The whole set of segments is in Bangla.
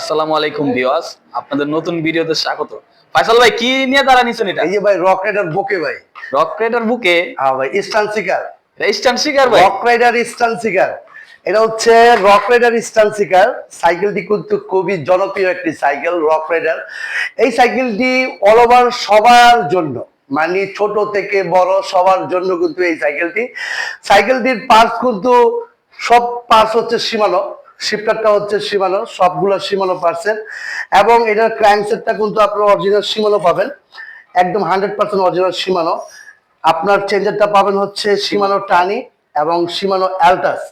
আসসালামু আলাইকুম ভিউয়ার্স আপনাদের নতুন ভিডিওতে স্বাগত। ফাইসাল ভাই কি নিয়ে দাঁড়া নিছেন এটা? এই যে ভাই রক রাইডার বোকে ভাই। রক রাইডার বুকে? হ্যাঁ ভাই ইস্টার্ন সিকার রেজিস্ট্যান্ট শিকার ভাই? রক রাইডার ইস্টার্ন সিকার এটা হচ্ছে রক রাইডার ইস্টার্ন সিকার সাইকেলটি কিন্তু খুবই জনপ্রিয় একটি সাইকেল রক রাইডার এই সাইকেলটি অল ওভার সবার জন্য মানে ছোট থেকে বড় সবার জন্য কিন্তু এই সাইকেলটি। সাইকেলটির পার্টস কিন্তু সব পার্টস হচ্ছে সীমানো। শিফটারটা হচ্ছে সীমানো সবগুলো সীমানো পার্সেন্ট এবং এটার ক্র্যাঙ্কসেটটা কিন্তু আপনার অরিজিনাল সীমানো পাবেন। একদম হান্ড্রেড পার্সেন্ট অরিজিনাল সীমানো। আপনার চেঞ্জারটা পাবেন হচ্ছে সীমানো টানি এবং সীমানো অ্যালটাস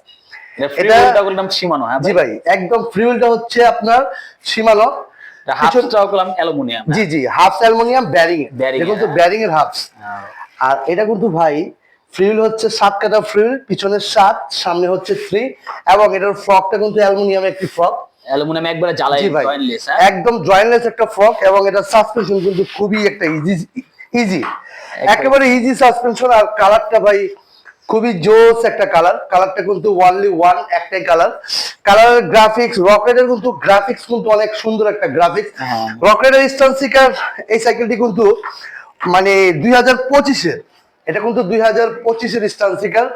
সীমানো হ্যাঁ জি ভাই? একদম ফ্রিউলটা হচ্ছে আপনার সীমানো। অ্যালুমিনিয়াম জি জি হাফ অ্যালুমিনিয়াম ব্যারিং দেখুন তো হ্যাঁ। ব্যারিং এর হাফস আর এটা কিন্তু ভাই ফ্রিউল হচ্ছে সাত কাটা ফ্রিল পিছনের সাত সামনে হচ্ছে থ্রি এবং এটার ফ্রকটা কিন্তু অ্যালুমিনিয়াম একটি ফ্রক অ্যালুমিনিয়াম একবারে হ্যাঁ? একদম একটা ফ্রক এবং এটা সাসপেনশন কিন্তু খুবই একটা ইজি ইজি একেবারে ইজি সাসপেনশন আর কালারটা ভাই খুবই জোস একটা কালার কালারটা কিন্তু ওয়ানলি ওয়ান একটাই কালার কালারের গ্রাফিক্স রকেটের কিন্তু গ্রাফিক্স কিন্তু অনেক সুন্দর একটা গ্রাফিক্স। রকেটের স্টানসিকার এই সাইকেলটি কিন্তু মানে দুই হাজার পঁচিশের। এটা কিন্তু দুই হাজার পঁচিশের স্টানসিকার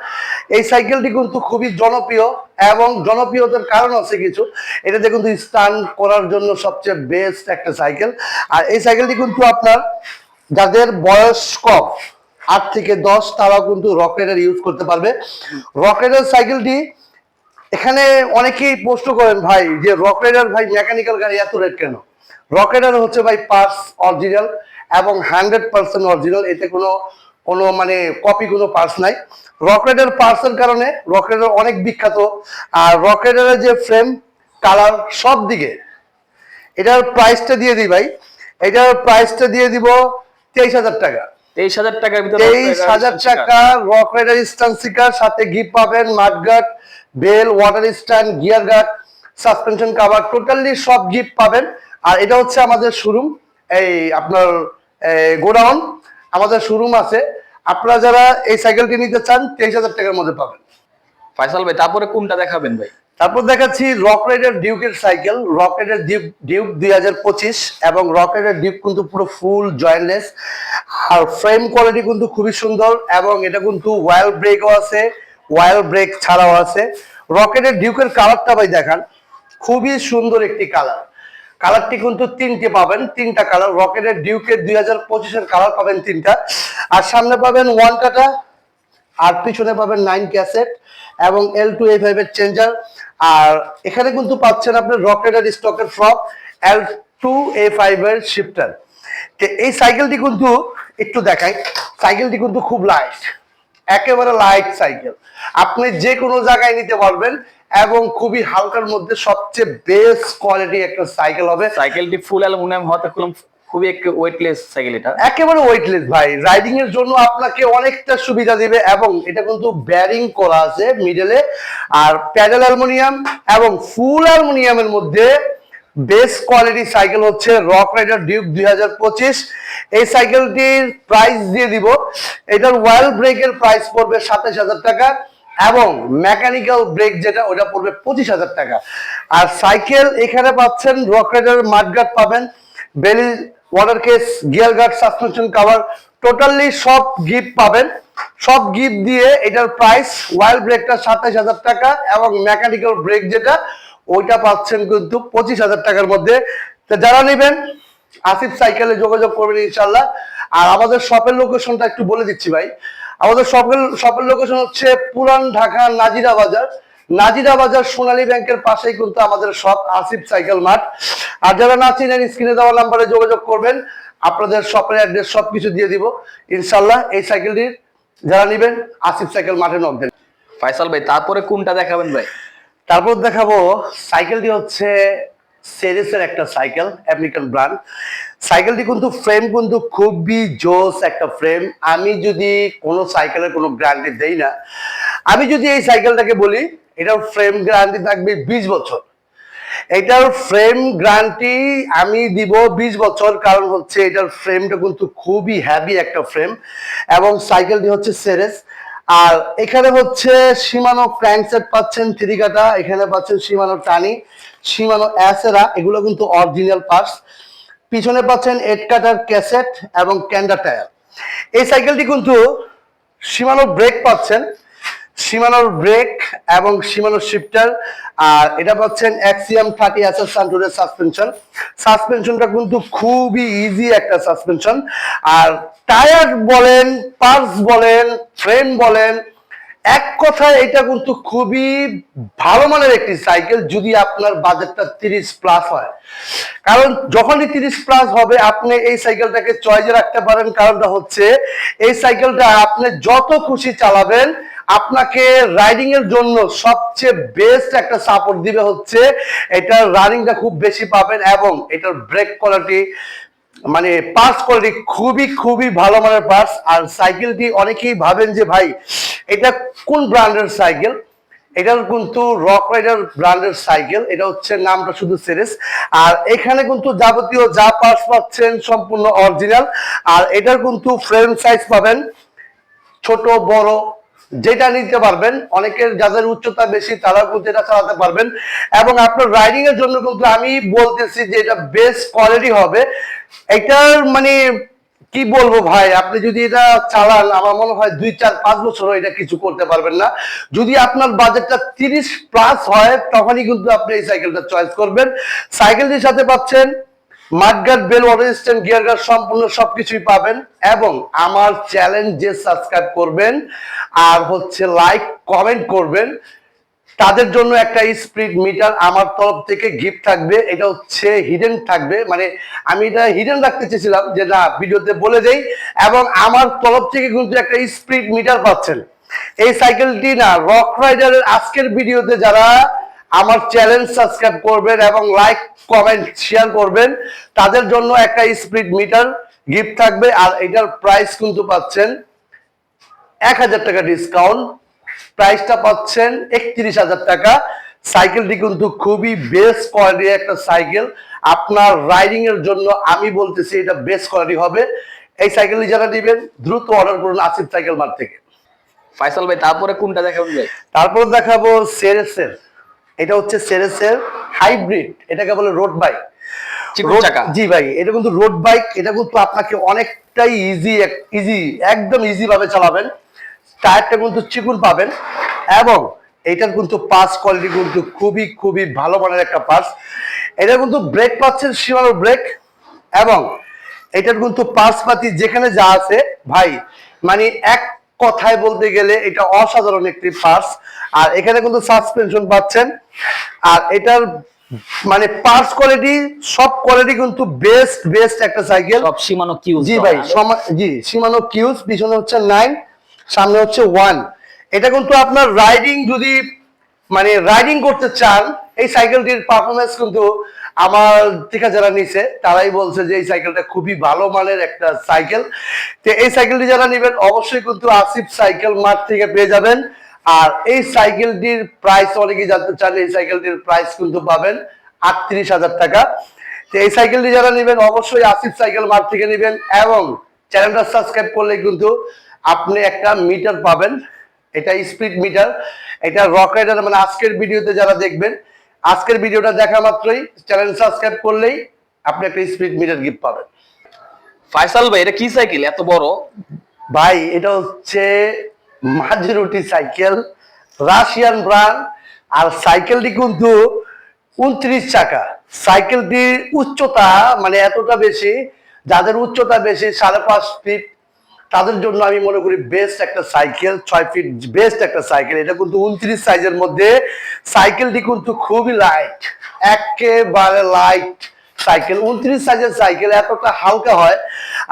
এই সাইকেলটি কিন্তু খুবই জনপ্রিয় এবং জনপ্রিয়তার কারণ আছে কিছু। এটাতে কিন্তু স্টান করার জন্য সবচেয়ে বেস্ট একটা সাইকেল আর এই সাইকেলটি কিন্তু আপনার যাদের বয়স কম, আট থেকে দশ, তারাও কিন্তু রকেটের ইউজ করতে পারবে। রকেটের সাইকেলটি এখানে অনেকেই প্রশ্ন করেন, ভাই, যে রকেটার ভাই মেকানিক্যাল গাড়ি এত রেট কেন? রকেটার হচ্ছে ভাই পার্স অরিজিনাল এবং হান্ড্রেড পার্সেন্ট অরিজিনাল এতে কোনো কোনো মানে কপি কোনো পার্টস নাই। রকেটের পার্টসের কারণে রকেটের অনেক বিখ্যাত। আর রকেটারের যে ফ্রেম কালার সব দিকে। এটার প্রাইসটা দিয়ে দিই ভাই। এটার প্রাইসটা দিয়ে দিব তেইশ হাজার টাকা। তেইশ হাজার টাকার ভিতরে তেইশ হাজার টাকা রক রাইডার স্ট্যান্ড সিকার সাথে গিফট পাবেন mudguard bell water stand gear guard suspension cover totally সব গিফট পাবেন। আর এটা হচ্ছে আমাদের শোরুম এই আপনার গোডাউন। আমাদের শোরুম আছে। আপনারা যারা এই সাইকেলটি নিতে চান তেইশ হাজার টাকার মধ্যে পাবেন। ফাইসাল ভাই তারপরে কোনটা দেখাবেন ভাই? তারপর দেখাচ্ছি rock rider ডিউকের cycle Rock Rider Duke Duke দুই হাজার পঁচিশ এবং রক রাইডার ডিউক কিন্তু পুরো ফুল জয়েন্টলেস আর ফ্রেম কোয়ালিটি কিন্তু খুবই সুন্দর এবং এটা কিন্তু ওয়াইল ব্রেকও আছে ওয়াইল ব্রেক ছাড়াও আছে। রকেটের ডিউকের কালারটা ভাই দেখান। খুবই সুন্দর একটি কালার কালারটি কিন্তু তিনটে পাবেন, তিনটা কালার। রকেটের ডিউকের দুই হাজার পঁচিশের কালার পাবেন তিনটা। আর সামনে পাবেন ওয়ান কাটা, আর পিছনে পাবেন নাইন ক্যাসেট এবং এল টু এ ফাইভ এর চেঞ্জার। আর এখানে কিন্তু পাচ্ছেন আপনি রকেটের স্টকের ফ্রক এল টু এ ফাইভ এর শিফটার। এই সাইকেলটি কিন্তু একটু দেখাই। সাইকেলটি কিন্তু খুব লাইট একেবারে লাইট সাইকেল। আপনি যে কোনো জায়গায় নিতে পারবেন এবং খুবই হালকার মধ্যে সবচেয়ে বেস্ট কোয়ালিটি একটা সাইকেল হবে। সাইকেলটি ফুল অ্যালুমিনিয়াম হতে খুব খুবই একটু ওয়েটলেস সাইকেল এটা। একেবারে ওয়েটলেস ভাই। রাইডিং এর জন্য আপনাকে অনেকটা সুবিধা দিবে এবং এটা কিন্তু ব্যারিং করা আছে মিডলে আর প্যাডেল অ্যালুমিনিয়াম এবং ফুল অ্যালুমিনিয়ামের মধ্যে বেস্ট কোয়ালিটি সাইকেল হচ্ছে রক রাইডার ডিউক দুই হাজার পঁচিশ। এই সাইকেলটির প্রাইস দিয়ে দিব। এটার ওয়েল ব্রেকের প্রাইস পড়বে সাতাশ হাজার টাকা। এবং মেকানিক্যাল ব্রেক যেটা, ওটা পড়বে পঁচিশ হাজার টাকা। আর সাইকেল এখানে পাচ্ছেন রক রাইডার পাবেন, bell water case gear guard suspension cover totally সব গিফট পাবেন। সব গিফট দিয়ে এটার প্রাইস ওয়াইল ব্রেকটা সাতাশ হাজার টাকা এবং মেকানিক্যাল ব্রেক যেটা, ওইটা পাচ্ছেন কিন্তু পঁচিশ হাজার টাকার মধ্যে। তো যারা নেবেন, আসিফ সাইকেলে যোগাযোগ করবেন ইনশাল্লাহ আর আমাদের শপের লোকেশনটা একটু বলে দিচ্ছি ভাই। আমাদের শপের শপের লোকেশন হচ্ছে পুরান ঢাকা নাজিরা বাজার নাজিরা বাজার সোনালী ব্যাংকের পাশেই কিন্তু আমাদের সব আসিফ সাইকেল মাঠ। আর যারা না চিনেন স্ক্রিনে দেওয়া নাম্বারে যোগাযোগ করবেন। আপনাদের শপের অ্যাড্রেস সব কিছু দিয়ে দিব। ইনশাল্লাহ এই সাইকেলটির যারা নেবেন আসিফ সাইকেল মাঠে নক দেন। ফাইসাল ভাই তারপরে কোনটা দেখাবেন ভাই? তারপর দেখাবো সাইকেলটি হচ্ছে সেরিসের একটা সাইকেল সাইকেলটি কিন্তু ফ্রেম কিন্তু খুবই জোস একটা ফ্রেম আমি যদি কোনো সাইকেলের কোনো গ্যারান্টি দেই না, আমি যদি এই সাইকেলটাকে বলি, এটার ফ্রেম গ্যারান্টি থাকবে বিশ বছর। এটার ফ্রেম গ্যারান্টি আমি দিব বিশ বছর, কারণ হচ্ছে এটার ফ্রেমটা কিন্তু খুবই হ্যাভি একটা ফ্রেম এবং সাইকেলটি হচ্ছে সেরেস আর এখানে হচ্ছে সীমানো ক্র্যাঙ্কসেট পাচ্ছেন থ্রি কাটা এখানে পাচ্ছেন সীমানো টানি। সীমানো অ্যাসেরা, এগুলো কিন্তু অরিজিনাল পার্টস পিছনে পাচ্ছেন এট কাটার ক্যাসেট এবং ক্যান্ডার টায়ার এই সাইকেলটি কিন্তু সীমানো ব্রেক পাচ্ছেন। সীমানোর ব্রেক এবং সীমানোর শিফটার আর এটা পাচ্ছেন অ্যাক্সিয়াম থার্টি এসএস সান্টুরের সাসপেনশন সাসপেনশনটা কিন্তু খুবই ইজি একটা সাসপেনশন আর টায়ার বলেন পার্স বলেন ফ্রেম বলেন এক কথায় এটা কিন্তু খুবই ভালো মানের একটি সাইকেল যদি আপনার বাজেটটা তিরিশ প্লাস হয়। কারণ যখনই তিরিশ প্লাস হবে, আপনি এই সাইকেলটাকে চয়েজে রাখতে পারেন। কারণটা হচ্ছে, এই সাইকেলটা আপনি যত খুশি চালাবেন, আপনাকে রাইডিং এর জন্য সবচেয়ে বেস্ট একটা সাপোর্ট দিবে হচ্ছে, এটার রানিংটা খুব বেশি পাবেন এবং এটার ব্রেক কোয়ালিটি মানে পার্স কোয়ালিটি খুবই খুবই ভালো মানের পার্স আর সাইকেলটি অনেকেই ভাবেন যে, ভাই, এটা কোন ব্র্যান্ডের সাইকেল এটার কিন্তু রক রাইডার ব্র্যান্ডের সাইকেল এটা হচ্ছে নামটা শুধু সিরিজ আর এখানে কিন্তু যাবতীয় যা পার্স পাচ্ছেন সম্পূর্ণ অরিজিনাল আর এটার কিন্তু ফ্রেম সাইজ পাবেন ছোট, বড় যেটা নিতে পারবেন, অনেকের যাদের উচ্চতা বেশি তারা কিন্তু এটা চালাতে পারবেন। এবং আপনার রাইডিং এর জন্য কিন্তু আমি বলতেছি যে এটা বেস্ট কোয়ালিটি হবে। এটার মানে কি বলব ভাই, আপনি যদি এটা চালান, আমার মনে হয় দুই, চার, পাঁচ বছর এটা কিছু করতে পারবেন না। যদি আপনার বাজেটটা তিরিশ প্লাস হয়, তখনই কিন্তু আপনি এই সাইকেলটা চয়েস করবেন। সাইকেলটির সাথে পাচ্ছেন mudguard bell water stand gear guard সম্পূর্ণ সবকিছুই পাবেন এবং আমার চ্যালেঞ্জ যে সাবস্ক্রাইব করবেন আর হচ্ছে লাইক, কমেন্ট করবেন, তাদের জন্য একটা স্পিড মিটার আমার তরফ থেকে গিফট থাকবে। এটা হচ্ছে হিডেন থাকবে। মানে আমি এটা হিডেন রাখতে চেয়েছিলাম যে না, ভিডিওতে বলে দেই। এবং আমার তরফ থেকে কিন্তু একটা স্পিড মিটার পাচ্ছেন। এই সাইকেলটি না, রক রাইডারের আজকের ভিডিওতে যারা আমার চ্যানেল সাবস্ক্রাইব করবেন এবং লাইক কমেন্ট শেয়ার করবেন। তাদের জন্য একটা স্পিড মিটার গিফট থাকবে আর এটার প্রাইস কিন্তু পাচ্ছেন এক হাজার টাকা ডিসকাউন্ট প্রাইসটা পাচ্ছেন একত্রিশ হাজার টাকা। সাইকেলটি কিন্তু খুবই বেস্ট কোয়ালিটির একটা সাইকেল আপনার রাইডিং এর জন্য আমি বলতেছি এটা বেস্ট কোয়ালিটি হবে। এই সাইকেলটি যারা নেবেন দ্রুত অর্ডার করুন আসিফ সাইকেল মার্ট থেকে। ফাইসাল ভাই তারপরে কোনটা দেখাবেন ভাই? তারপর দেখাবো সেরেসের এটা হচ্ছে সেরেসের হাইব্রিড এটাকে বলে রোড বাইক জি ভাই এটা কিন্তু রোড বাইক এটা কিন্তু আপনাকে অনেকটাই ইজি ইজি একদম ইজি ভাবে চালাবেন। টায়ারটা কিন্তু চিকুন পাবেন এবং এটার কিন্তু পাস কোয়ালিটি কিন্তু খুবই খুবই ভালো মানের একটা পাস এটা কিন্তু ব্রেক পাচ্ছেন সীমানোর ব্রেক এবং এটার কিন্তু পাস পাতি যেখানে যা আছে ভাই মানে এক কথায় বলতে গেলে এটা অসাধারণ একটি পার্স। আর এখানে কিন্তু সাসপেনশন পাচ্ছেন। আর এটার মানে পার্স কোয়ালিটি সব কোয়ালিটি কিন্তু বেস্ট বেস্ট একটা সাইকেল সব সীমানো কিউ জি ভাই জি সীমানো কিউজ পিছনে হচ্ছে নাইন সামনে হচ্ছে ওয়ান এটা কিন্তু আপনার রাইডিং যদি মানে রাইডিং করতে চান এই সাইকেলটির পারফরমেন্স কিন্তু আমার থেকে যারা নিছে, তারাই বলছে যে এই সাইকেলটা খুবই ভালো মানের একটা সাইকেল। তো এই সাইকেলটি যারা নেবেন, অবশ্যই কিন্তু আসিফ সাইকেল মার্ট থেকে পেয়ে যাবেন। আর এই সাইকেলটির প্রাইস অনেকেই জানতে চান, এই সাইকেলটির প্রাইস কিন্তু পাবেন আটত্রিশ হাজার টাকা। তো এই সাইকেলটি যারা নেবেন, অবশ্যই আসিফ সাইকেল মার্ট থেকে নেবেন এবং চ্যানেলটা সাবস্ক্রাইব করলে কিন্তু আপনি একটা মিটার পাবেন। এটা স্পিড মিটার এটা রক রাইডার মানে আজকের ভিডিওতে যারা দেখবেন আজকের ভিডিওটা দেখা মাত্রই। চ্যানেল সাবস্ক্রাইব করলেই আপনি একটা স্পিড মিটার গিফট পাবেন। ফাইসাল ভাই এটা কি সাইকেল? এত বড়? ভাই এটা হচ্ছে মাজরুটি সাইকেল রাশিয়ান ব্র্যান্ড। আর সাইকেলটি কিন্তু উনত্রিশ চাকা। সাইকেলটির উচ্চতা মানে এতটা বেশি যাদের উচ্চতা বেশি সাড়ে পাঁচ ফিট তাদের জন্য আমি মনে করি বেস্ট একটা সাইকেল ছয় ফিট বেস্ট একটা সাইকেল। এটা কিন্তু উনত্রিশ সাইজের মধ্যে সাইকেলটি কিন্তু খুবই লাইট একেবারে লাইট সাইকেল। উনত্রিশ সাইজের সাইকেল, এতটা হালকা হয়।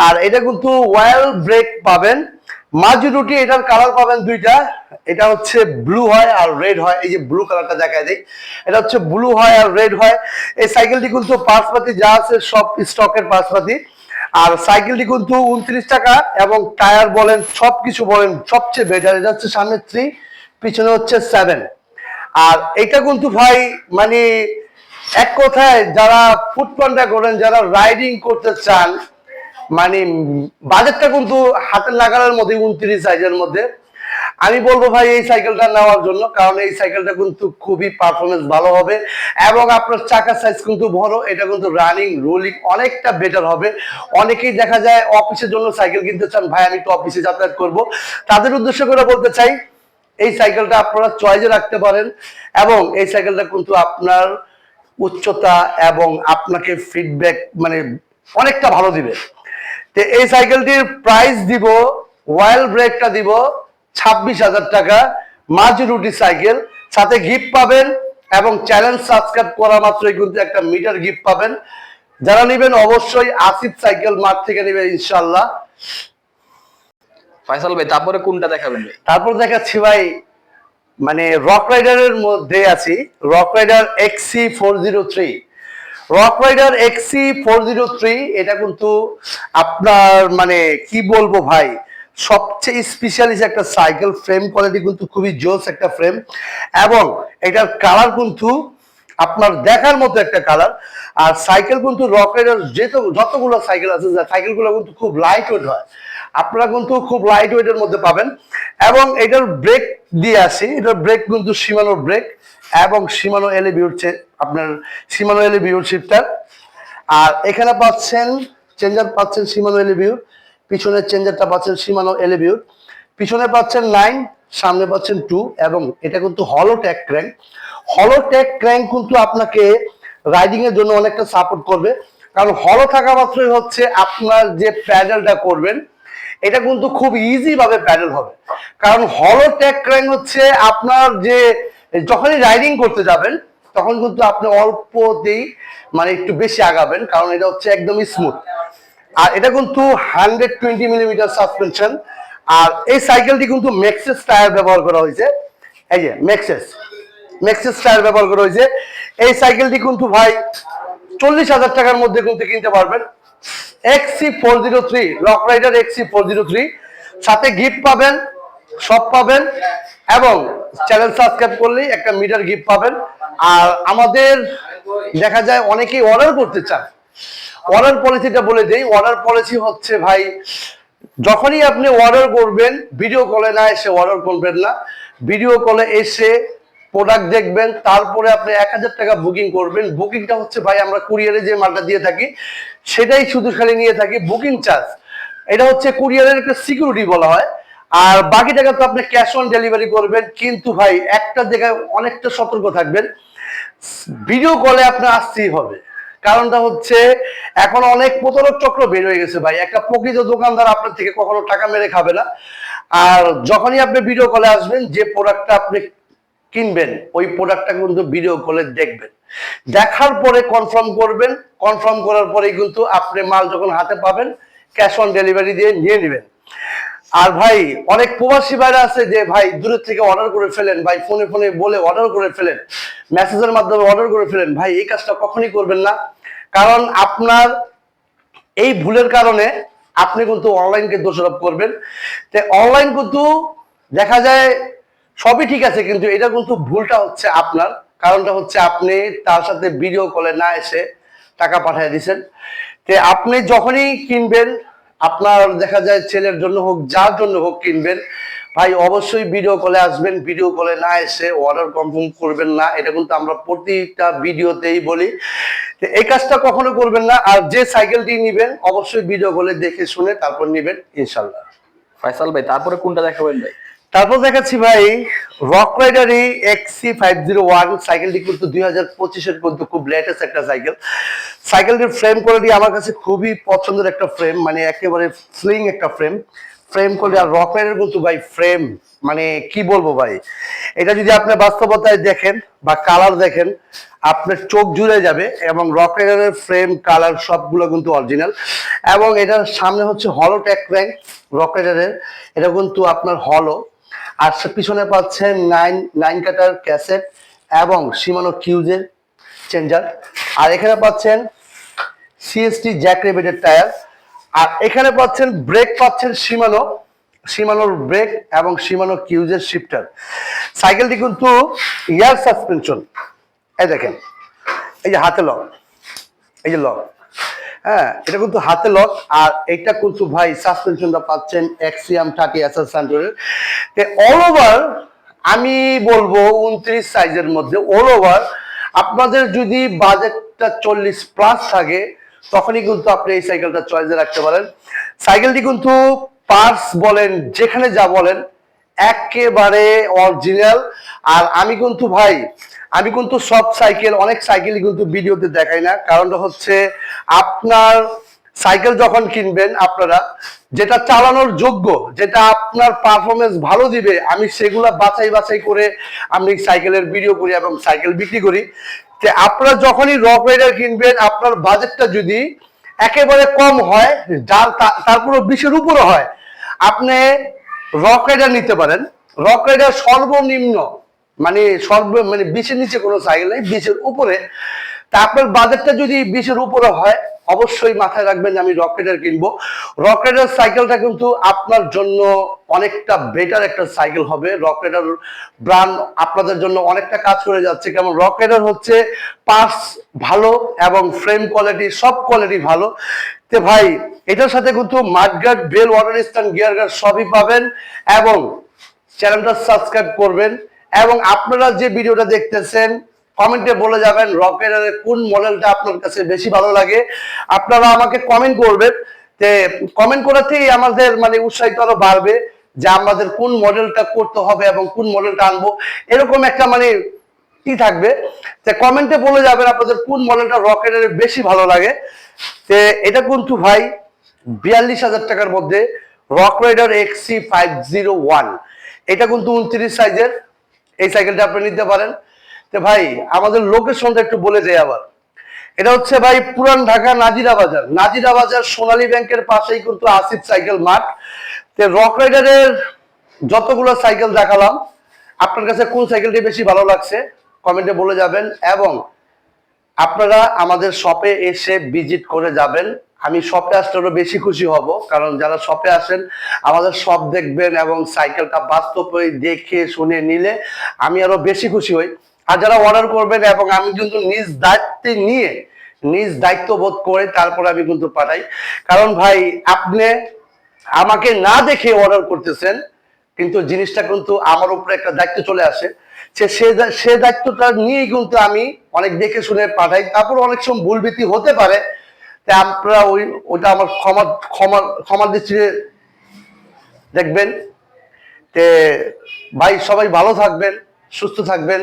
আর এটা কিন্তু ওয়েল ব্রেক পাবেন। মাজুরুটি এটার কালার পাবেন দুইটা। এটা হচ্ছে ব্লু হয় আর রেড হয়। এই যে ব্লু কালারটা দেখায় দেয় এটা হচ্ছে ব্লু হয় আর রেড হয়। এই সাইকেলটি কিন্তু পার্সপাতি যা আছে, সব স্টকের পার্সপাতি। আর সাইকেলটি কিন্তু উনত্রিশ টাকা এবং টায়ার বলেন, সবকিছু বলেন, সবচেয়ে বেটার এটা হচ্ছে সামনে থ্রি পিছনে হচ্ছে সেভেন আর এটা কিন্তু ভাই মানে এক কথায় যারা ফুড পান্ডা করেন, যারা রাইডিং করতে চান মানে বাজেটটা কিন্তু হাতের লাগানোর মধ্যে, উনত্রিশ সাইজের মধ্যে। আমি বলব ভাই, এই সাইকেলটা নেওয়ার জন্য, কারণ এই সাইকেলটা কিন্তু খুবই পারফরমেন্স ভালো হবে এবং আপনার চাকার সাইজ কিন্তু বড়, এটা কিন্তু রানিং রোলিং অনেকটা বেটার হবে। অনেকেই দেখা যায় অফিসের জন্য সাইকেল কিনতে চান, ভাই, আমি তো অফিসে যাতায়াত করব। তাদের উদ্দেশ্য করে বলতে চাই এই সাইকেলটা আপনারা চয়েসে রাখতে পারেন এবং এই সাইকেলটা কিন্তু আপনার উচ্চতা এবং আপনাকে ফিডব্যাক মানে অনেকটা ভালো দিবে। তো এই সাইকেলটির প্রাইস দিব ওয়াইল ব্রেকটা দিব ছাব্বিশ হাজার টাকা মাঝরুটি সাইকেল সাথে গিফট পাবেন এবং চ্যানেল সাবস্ক্রাইব করা মাত্রই কিন্তু একটা মিটার গিফট পাবেন। যারা নেবেন অবশ্যই আসিফ সাইকেল মাঠ থেকে নেবেন ইনশাল্লাহ ফয়সাল ভাই, তারপরে কোনটা দেখাবেন তারপর দেখাচ্ছি ভাই মানে রক রাইডারের মধ্যে আছি। Rockrider XC four zero three Rockrider XC four zero three এটা কিন্তু আপনার মানে কি বলব ভাই, সবচেয়ে স্পেশালিস্ট একটা সাইকেল ফ্রেম কোয়ালিটি কিন্তু খুবই জোস একটা ফ্রেম এবং এটার কালার কিন্তু আপনার দেখার মতো একটা কালার আর সাইকেল কিন্তু রক রাইডার যেত যতগুলো সাইকেল আছে সাইকেলগুলো কিন্তু খুব লাইট হয়। আপনারা কিন্তু খুব লাইট ওয়েটের মধ্যে পাবেন। এবং এটার ব্রেক দিয়ে আসি। এটার ব্রেক কিন্তু সীমানোর ব্রেক এবং সীমানো এলে বিউর আপনার সীমানো এলে বিউর শিফটার আর এখানে পাচ্ছেন চেঞ্জার পাচ্ছেন সীমানো এলে বিউর পিছনের চেঞ্জারটা পাচ্ছেন সীমানো এলে বিউর পিছনে পাচ্ছেন নাইন সামনে পাচ্ছেন টু এবং এটা কিন্তু হলো ট্যাক ক্র্যাঙ্ক হলো ট্যাক ক্র্যাঙ্ক কিন্তু আপনাকে রাইডিং এর জন্য অনেকটা সাপোর্ট করবে। কারণ হলো থাকা মাত্রই হচ্ছে আপনার যে প্যাডেলটা করবেন এটা কিন্তু খুব ইজি ভাবে প্যাডেল হবে। কারণ হলো ট্যাক ক্র্যাঙ্ক হচ্ছে আপনার যে, যখনই রাইডিং করতে যাবেন, তখন কিন্তু আপনি অল্পতেই মানে একটু বেশি আগাবেন, কারণ এটা হচ্ছে একদমই স্মুথ আর এটা কিন্তু হান্ড্রেড টোয়েন্টি মিলিমিটার সাসপেনশন আর এই সাইকেলটি কিন্তু ম্যাক্সেস টায়ার ব্যবহার করা হয়েছে। এই যে ম্যাক্সেস ম্যাক্সেস টায়ার ব্যবহার করা হয়েছে। এই সাইকেলটি কিন্তু ভাই চল্লিশ হাজার টাকার মধ্যে কিন্তু কিনতে পারবেন। XC four zero three Rockrider XC four zero three সাথে গিফট পাবেন সব পাবেন এবং চ্যানেল সাবস্ক্রাইব করলেই একটা মিটার গিফট পাবেন। আর আমাদের দেখা যায় অনেকেই অর্ডার করতে চান। অর্ডার পলিসিটা বলে দেই অর্ডার পলিসি হচ্ছে ভাই, যখনই আপনি অর্ডার করবেন ভিডিও কলে না এসে অর্ডার করবেন না। ভিডিও কলে এসে প্রোডাক্ট দেখবেন, তারপরে আপনি এক হাজার টাকা বুকিং করবেন। বুকিংটা হচ্ছে ভাই, আমরা কুরিয়ারে যে মালটা দিয়ে থাকি সেটাই শুধু খালি নিয়ে থাকি বুকিং চার্জ এটা হচ্ছে কুরিয়ারের একটা সিকিউরিটি বলা হয়। আর বাকি টাকা তো আপনি ক্যাশ অন ডেলিভারি করবেন। কিন্তু ভাই, একটা জায়গায় অনেকটা সতর্ক থাকবেন। ভিডিও কলে আপনার আসতেই হবে। কারণটা হচ্ছে, এখন অনেক প্রতারক চক্র বের হয়ে গেছে ভাই। একটা প্রকৃত দোকানদার আপনার থেকে কখনো টাকা মেরে খাবে না। আর যখনই আপনি ভিডিও কলে আসবেন, যে প্রোডাক্টটা আপনি কিনবেন, ওই প্রোডাক্টটা কিন্তু ভিডিও কলে দেখবেন। দেখার পরে কনফার্ম করবেন কনফার্ম করার পরেই কিন্তু আপনি মাল যখন হাতে পাবেন ক্যাশ অন ডেলিভারি দিয়ে নিয়ে নেবেন। আর ভাই, অনেক প্রবাসী ভাইরা আছে যে, ভাই, দূরের থেকে অর্ডার করে ফেলেন, ভাই ফোনে ফোনে বলে অর্ডার করে ফেলেন মেসেজের মাধ্যমে অর্ডার করে ফেলেন। ভাই, এই কাজটা কখনই করবেন না। কারণ আপনার এই ভুলের কারণে আপনি কিন্তু অনলাইনকে দোষারোপ করবেন। তো অনলাইন কিন্তু দেখা যায় সবই ঠিক আছে, কিন্তু এটা কিন্তু ভুলটা হচ্ছে আপনার। কারণটা হচ্ছে আপনি তার সাথে ভিডিও কলে না এসে টাকা পাঠিয়ে দিচ্ছেন তো আপনি যখনই কিনবেন, আপনার দেখা যায় ছেলের জন্য হোক, যার জন্য হোক কিনবেন, ভাই অবশ্যই ভিডিও কলে আসবেন ভিডিও কলে না এসে অর্ডার কনফার্ম করবেন না, এটা কিন্তু আমরা প্রতিটা ভিডিওতেই বলি। এই কাজটা কখনো করবেন না, আর যে সাইকেলটি নিবেন, অবশ্যই ভিডিও কলে দেখে শুনে তারপর নিবেন ইনশাল্লাহ ফয়সাল ভাই, তারপরে কোনটা দেখাবেন ভাই? তারপর দেখাচ্ছি ভাই রক রাইডারি এক্সি ফাইভ জিরো ওয়ান সাইকেলটি কিন্তু দুই হাজার পঁচিশের কিন্তু খুব লেটেস্ট একটা সাইকেল সাইকেলটির ফ্রেম কোয়ালিটি আমার কাছে খুবই পছন্দের একটা ফ্রেম মানে একেবারে ফ্লিং একটা ফ্রেম ফ্রেম কোয়ালিটি আর রক রাইডার কিন্তু ভাই ফ্রেম মানে কি বলব ভাই? এটা যদি আপনি বাস্তবতায় দেখেন বা কালার দেখেন, আপনার চোখ জুড়ে যাবে এবং রক রাইডারের ফ্রেম কালার সবগুলো কিন্তু অরিজিনাল এবং এটার সামনে হচ্ছে হলো ট্যাক র্যাঙ্ক রক রাইডারের এটা কিন্তু আপনার হলো আর পিছনে পাচ্ছেন নাইন নাইন কাটার ক্যাসেট এবং সীমানো কিউজের চেঞ্জার আর এখানে পাচ্ছেন সিএসটি জ্যাক রেবেটের টায়ার আর এখানে পাচ্ছেন ব্রেক পাচ্ছেন সীমানো সীমানোর ব্রেক এবং সীমানো কিউজের শিফটার সাইকেলটি কিন্তু ইয়ার সাসপেনশন এই দেখেন, এই যে হাতে লক এই যে লক হ্যাঁ এটা কিন্তু হাতে লক। আর এটা কিন্তু ভাই সাসপেনশনটা পাচ্ছেন এক্সিয়াম থার্টি এসএস সেন্টারের অল ওভার আমি বলব উনত্রিশ সাইজের মধ্যে অল ওভার আপনাদের যদি বাজেটটা চল্লিশ প্লাস থাকে, তখনই কিন্তু আপনি এই সাইকেলটা চয়েসে রাখতে পারেন। সাইকেলটি কিন্তু পার্স বলেন, যেখানে যা বলেন একেবারে অরিজিনাল আর আমি কিন্তু ভাই, আমি কিন্তু সব সাইকেল অনেক সাইকেলই কিন্তু ভিডিওতে দেখাই না। কারণটা হচ্ছে আপনার সাইকেল যখন কিনবেন আপনারা, যেটা চালানোর যোগ্য, যেটা আপনার পারফরমেন্স ভালো দিবে, আমি সেগুলা বাছাই বাছাই করে আমি সাইকেলের ভিডিও করি এবং সাইকেল বিক্রি করি। যে আপনারা যখনই রক রাইডার কিনবেন, আপনার বাজেটটা যদি একেবারে কম হয়, যার তা- তারপরও বিশের উপরে হয়, আপনি রক রাইডার নিতে পারেন। রক রাইডার সর্বনিম্ন মানে সর্ব মানে বিশের নিচে কোনো সাইকেল নেই বিশের উপরে তা আপনার বাজেটটা যদি বিশের উপরে হয়, অবশ্যই মাথায় রাখবেন আমি রক কিনবো। রক সাইকেলটা কিন্তু আপনার জন্য অনেকটা বেটার একটা সাইকেল হবে। রক রাইডার ব্র্যান্ড আপনাদের জন্য অনেকটা কাজ করে যাচ্ছে। কেমন? রক হচ্ছে পার্টস ভালো এবং ফ্রেম কোয়ালিটি সব কোয়ালিটি ভালো। তে ভাই, এটার সাথে কিন্তু mudguard bell water stand gear guard সবই পাবেন এবং চ্যানেলটা সাবস্ক্রাইব করবেন। এবং আপনারা যে ভিডিওটা দেখতেছেন কমেন্টে বলে যাবেন রকের কোন মডেলটা আপনার কাছে বেশি ভালো লাগে। আপনারা আমাকে কমেন্ট করবেন। তে কমেন্ট করাতেই আমাদের মানে উৎসাহিত আরও বাড়বে যে আমাদের কোন মডেলটা করতে হবে এবং কোন মডেলটা আনব। এরকম একটা মানে কি থাকবে? যে কমেন্টে বলে যাবেন আপনাদের কোন মডেলটা রকেটের বেশি ভালো লাগে। তে এটা কিন্তু ভাই বিয়াল্লিশ হাজার টাকার মধ্যে Rockrider XC five zero one. এটা কিন্তু উনত্রিশ সাইজের। এই সাইকেলটা আপনি নিতে পারেন। তো ভাই, আমাদের লোকেশনটা একটু বলে যাই আবার। এটা হচ্ছে ভাই পুরান ঢাকা নাজিরা বাজার। নাজিরা বাজার সোনালী ব্যাংকের পাশেই কিন্তু আসিফ সাইকেল মাঠ। তো রক রাইডারের যতগুলো সাইকেল দেখালাম, আপনার কাছে কোন সাইকেলটি বেশি ভালো লাগছে, কমেন্টে বলে যাবেন এবং আপনারা আমাদের শপে এসে ভিজিট করে যাবেন। আমি শপে আসলে আরও বেশি খুশি হব, কারণ যারা শপে আসেন, আমাদের শপ দেখবেন এবং সাইকেলটা বাস্তবে দেখে, শুনে নিলে আমি আরও বেশি খুশি হই। আর যারা অর্ডার করবেন এবং আমি কিন্তু নিজ দায়িত্বে নিয়ে, নিজ দায়িত্ব বোধ করে তারপর আমি কিন্তু পাঠাই। কারণ ভাই, আপনি আমাকে না দেখে অর্ডার করতেছেন, কিন্তু জিনিসটা কিন্তু আমার উপরে একটা দায়িত্ব চলে আসে। সে সে দায়িত্বটা নিয়েই কিন্তু আমি অনেক দেখে শুনে পাঠাই। তারপর অনেক সময় ভুল ভীতি হতে পারে, তা আপনারা ওই ওটা আমার ক্ষমা ক্ষমা ক্ষমা দৃষ্টিতে দেখবেন। তে ভাই, সবাই ভালো থাকবেন, সুস্থ থাকবেন।